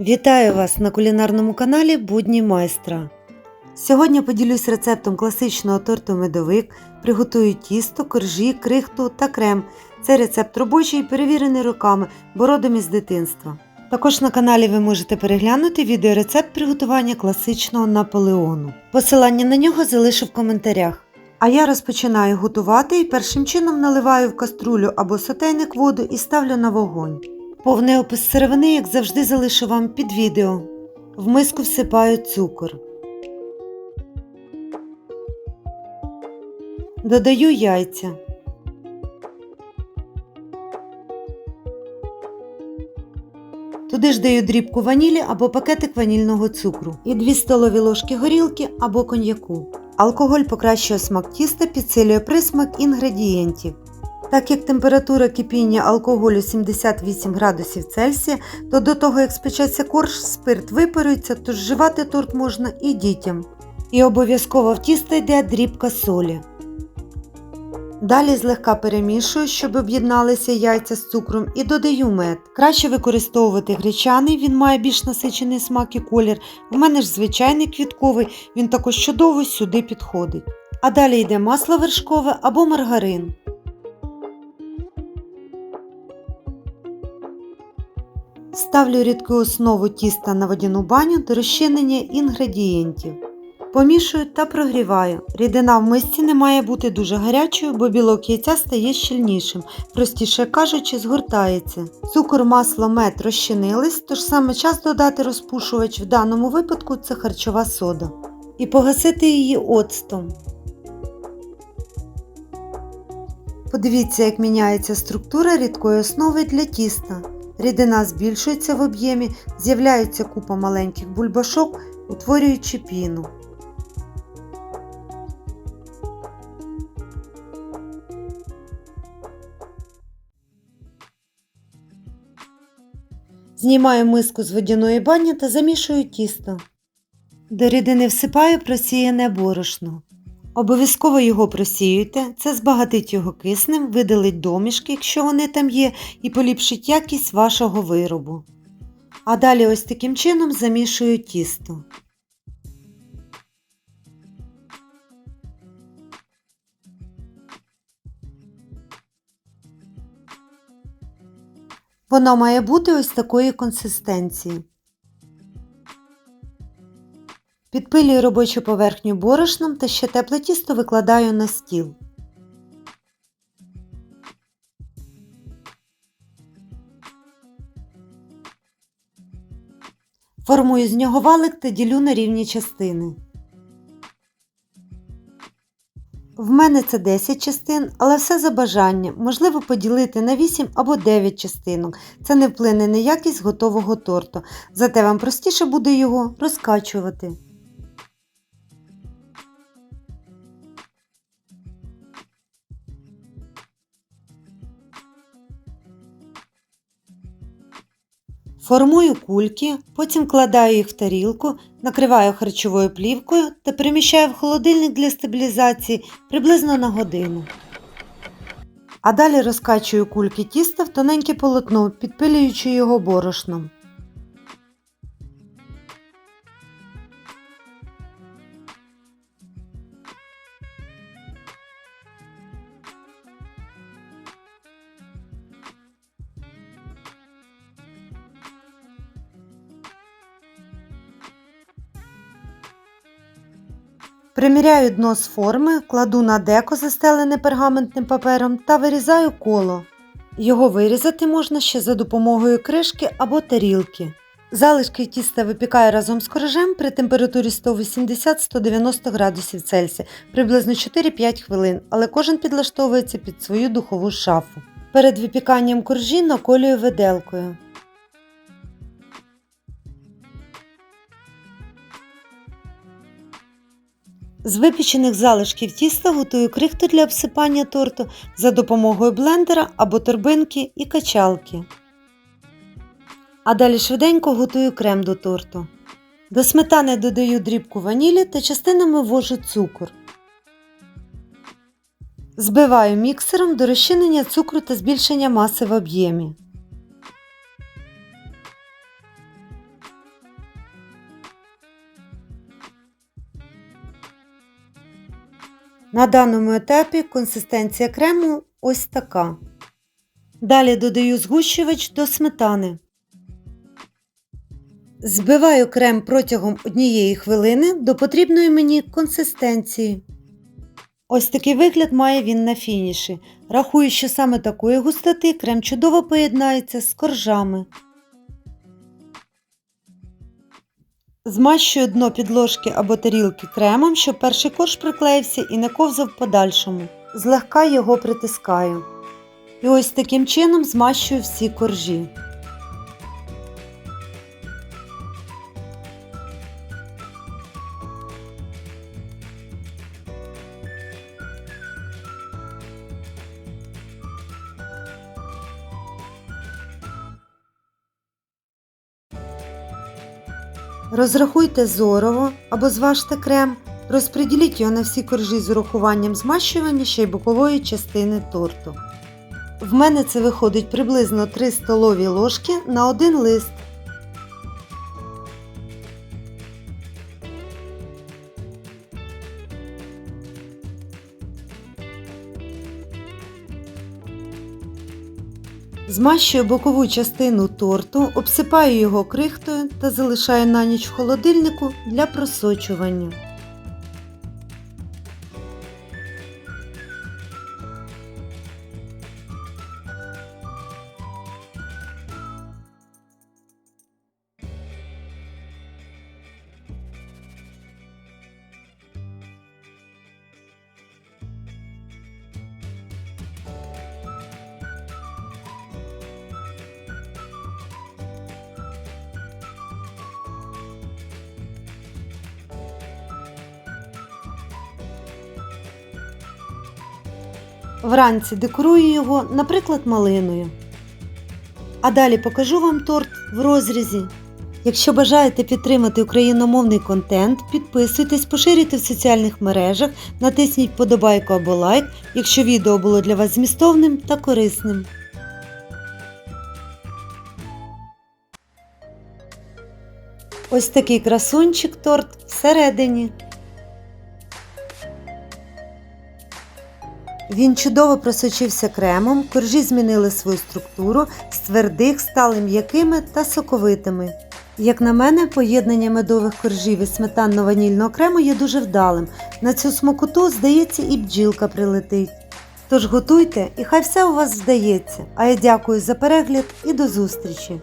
Вітаю вас на кулінарному каналі Будні майстра. Сьогодні поділюсь рецептом класичного торту медовик. Приготую тісто, коржі, крихту та крем. Це рецепт робочий, перевірений роками, бо родом із дитинства. Також на каналі ви можете переглянути відеорецепт приготування класичного наполеону. Посилання на нього залишу в коментарях. А я розпочинаю готувати і першим чином наливаю в каструлю або сотейник воду і ставлю на вогонь. Повний опис сировини, як завжди, залишу вам під відео. В миску всипаю цукор. Додаю яйця. Туди ж даю дрібку ванілі або пакетик ванільного цукру і 2 столові ложки горілки або коньяку. Алкоголь покращує смак тіста, підсилює присмак інгредієнтів. Так як температура кипіння алкоголю 78 градусів Цельсія, то до того як спечеться корж, спирт випарується, тож вживати торт можна і дітям. І обов'язково в тісто йде дрібка солі. Далі злегка перемішую, щоб об'єдналися яйця з цукром і додаю мед. Краще використовувати гречаний, він має більш насичений смак і колір. У мене ж звичайний квітковий, він також чудово сюди підходить. А далі йде масло вершкове або маргарин. Ставлю рідку основу тіста на водяну баню до розчинення інгредієнтів. Помішую та прогріваю. Рідина в мисці не має бути дуже гарячою, бо білок яйця стає щільнішим, простіше кажучи, згортається. Цукор, масло, мед розчинились, тож саме час додати розпушувач, в даному випадку це харчова сода. І погасити її оцтом. Подивіться, як міняється структура рідкої основи для тіста. Рідина збільшується в об'ємі, з'являється купа маленьких бульбашок, утворюючи піну. Знімаю миску з водяної бані та замішую тісто. До рідини всипаю просіяне борошно. Обов'язково його просіюйте, це збагатить його киснем, видалить домішки, якщо вони там є, і поліпшить якість вашого виробу. А далі ось таким чином замішую тісто. Воно має бути ось такої консистенції. Підпилюю робочу поверхню борошном та ще тепле тісто викладаю на стіл. Формую з нього валик та ділю на рівні частини. В мене це 10 частин, але все за бажанням. Можливо поділити на 8 або 9 частинок. Це не вплине на якість готового торту, зате вам простіше буде його розкачувати. Формую кульки, потім кладаю їх в тарілку, накриваю харчовою плівкою та переміщаю в холодильник для стабілізації приблизно на годину. А далі розкачую кульки тіста в тоненьке полотно, підпилюючи його борошном. Приміряю дно з форми, кладу на деко, застелене пергаментним папером та вирізаю коло. Його вирізати можна ще за допомогою кришки або тарілки. Залишки тіста випікаю разом з коржем при температурі 180-190 градусів Цельсія приблизно 4-5 хвилин, але кожен підлаштовується під свою духову шафу. Перед випіканням коржі наколюю виделкою. З випічених залишків тіста готую крихту для обсипання торту за допомогою блендера або торбинки і качалки. А далі швиденько готую крем до торту. До сметани додаю дрібку ванілі та частинами ввожу цукор. Збиваю міксером до розчинення цукру та збільшення маси в об'ємі. На даному етапі консистенція крему ось така. Далі додаю згущувач до сметани. Збиваю крем протягом однієї хвилини до потрібної мені консистенції. Ось такий вигляд має він на фініші. Рахую, що саме такої густоти крем чудово поєднається з коржами. Змащую дно підложки або тарілки кремом, щоб перший корж приклеївся і не ковзав подальшому. Злегка його притискаю. І ось таким чином змащую всі коржі. Розрахуйте зорово або зважте крем, розподіліть його на всі коржі з урахуванням змащування ще й бокової частини торту. В мене це виходить приблизно 3 столові ложки на один лист. Змащую бокову частину торту, обсипаю його крихтою та залишаю на ніч в холодильнику для просочування. Вранці декорую його, наприклад, малиною. А далі покажу вам торт в розрізі. Якщо бажаєте підтримати україномовний контент, підписуйтесь, поширюйте в соціальних мережах, натисніть подобайку або лайк, якщо відео було для вас змістовним та корисним. Ось такий красунчик торт всередині. Він чудово просочився кремом, коржі змінили свою структуру, з твердих стали м'якими та соковитими. Як на мене, поєднання медових коржів і сметанно-ванільного крему є дуже вдалим. На цю смакоту, здається, і бджілка прилетить. Тож готуйте і хай все у вас здається. А я дякую за перегляд і до зустрічі!